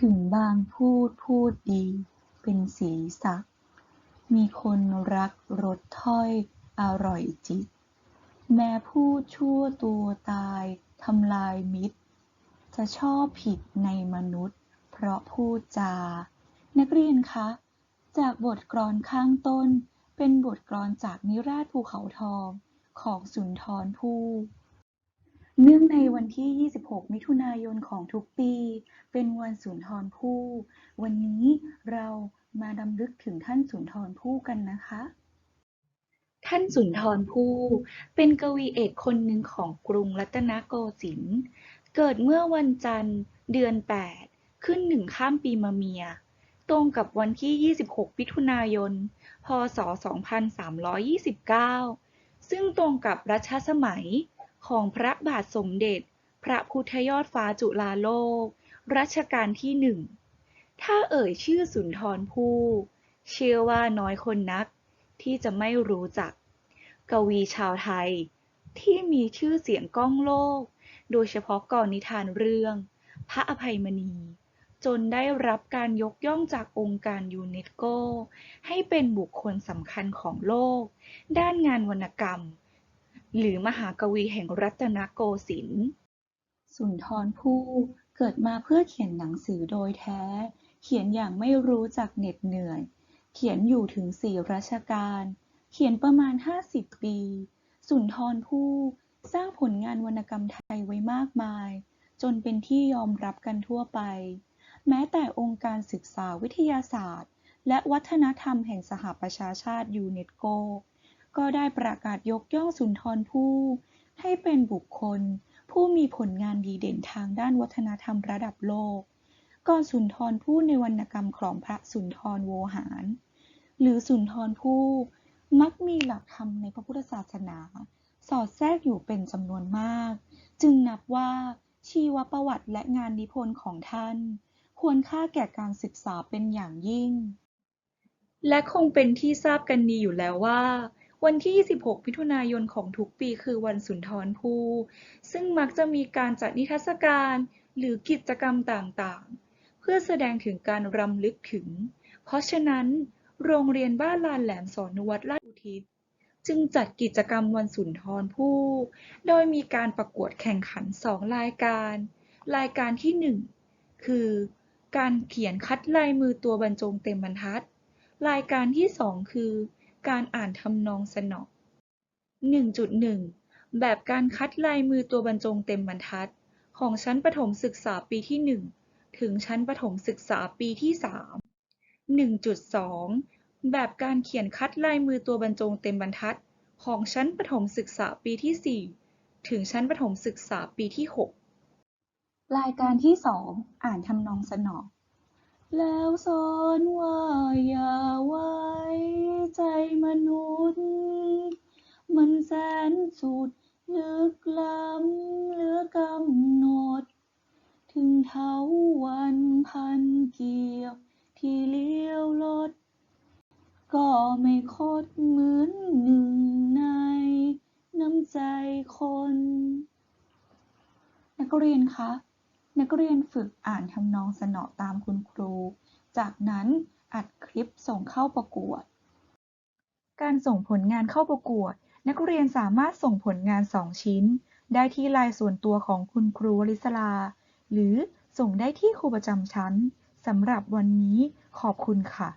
ถึงบางพูดพูดดี เป็นสีสัก มีคนรักรสถ้อยอร่อยจิต แม้พูดชั่วตัวตายทำลายมิตร จะชอบผิดในมนุษย์ เพราะพูดจา นักเรียนคะ จากบทกลอนข้างต้น เป็นบทกลอนจากนิราศภูเขาทองของสุนทรภู่ เนื่องในวันที่ 26 มิถุนายนของทุกปี เป็นวันสุนทรภู่ วันนี้เรามาดำลึกถึงท่านสุนทรภู่กันนะคะ ท่านสุนทรภู่เป็นกวีเอกคนหนึ่งของกรุงรัตนโกสินทร์เกิดเมื่อวันจันทร์ เดือน 8 ขึ้นหนึ่งข้ามปีมะเมีย ตรงกับวันที่ 26 มิถุนายน พ.ศ.2329 ซึ่งตรงกับรัชสมัย ของพระบาทสมเด็จ พระพุทธยอดฟ้าจุฬาโลก รัชกาลที่หนึ่ง ถ้าเอ่ยชื่อสุนทรภู่เชื่อว่าน้อยคนนักที่จะไม่รู้จัก กวีชาวไทย ที่มีชื่อเสียงก้องโลก โดยเฉพาะกรนิทานเรื่อง พระอภัยมณี จนได้รับการยกย่องจากองค์การยูเนสโก ให้เป็นบุคคลสำคัญของโลก ด้านงานวรรณกรรม หรือมหากวีแห่งรัตนโกสินทร์สุนทรภู่เกิดมาเพื่อเขียนหนังสือโดยแท้ เขียนอย่างไม่รู้จักเหน็ดเหนื่อย เขียนอยู่ถึงสี่รัชกาล เขียนประมาณ 50 ปี สุนทรภู่สร้างผลงานวรรณกรรมไทยไว้มากมาย จนเป็นที่ยอมรับกันทั่วไป แม้แต่องค์การศึกษาวิทยาศาสตร์ และวัฒนธรรมแห่งสหประชาชาติยูเนสโก ก็ได้ประกาศยกย่องสุนทรภู่ให้เป็นบุคคล ผู้มีผลงานดีเด่นทางด้านวัฒนธรรมระดับโลก ก่อนสุนทรภู่ในวรรณกรรมของพระสุนทรโวหาร หรือสุนทรภู่มักมีหลักธรรมในพระพุทธศาสนา สอดแทรกอยู่เป็นจำนวนมาก จึงนับว่าชีวประวัติและงานนิพนธ์ของท่าน ควรค่าแก่การศึกษาเป็นอย่างยิ่ง และคงเป็นที่ทราบกันดีอยู่แล้วว่า วันที่ 26 มิถุนายนของทุกปีคือวันสุนทรภู่ซึ่งมักจะมีการจัดนิทรรศการหรือกิจกรรมต่างๆ เพื่อแสดงถึงการรำลึกถึง เพราะฉะนั้น โรงเรียนบ้านลานแหลมสอนวัดราชอุทิศจึงจัดกิจกรรมวันสุนทรภู่โดยมีการประกวดแข่งขันสองรายการ รายการที่หนึ่งคือ การเขียนคัดลายมือตัวบรรจงเต็มบรรทัด รายการที่สองคือ การอ่านทำนองสนอ 1.1 แบบการคัดลายมือตัวบรรจงเต็มบรรทัด ของชั้นประถมศึกษาปีที่ 1 ถึงชั้นประถมศึกษาปีที่ 3 1.2 แบบการเขียนคัดลายมือตัวบรรจงเต็มบรรทัด ของชั้นประถมศึกษาปีที่ 4 ถึงชั้นประถมศึกษาปีที่ 6 รายการที่ 2 อ่านทำนองสนอ แล้วสอนว่าอย่าไว้ใจมนุษย์ มันแสนสุดลึกล้ำเหลือกำหนด ถึงเท้าวันพันเกี่ยวที่เลี้ยวลดก็ไม่คดเหมือนหนึ่งในน้ำใจคน นักเรียนคะ นักเรียนฝึกอ่านทำนองสนอตามคุณครู จากนั้นอัดคลิปส่งเข้าประกวด การส่งผลงานเข้าประกวด นักเรียนสามารถส่งผลงาน 2 ชิ้น ได้ที่ไลน์ส่วนตัวของคุณครูวริศลา หรือส่งได้ที่ครูประจำชั้นสำหรับวันนี้ขอบคุณค่ะ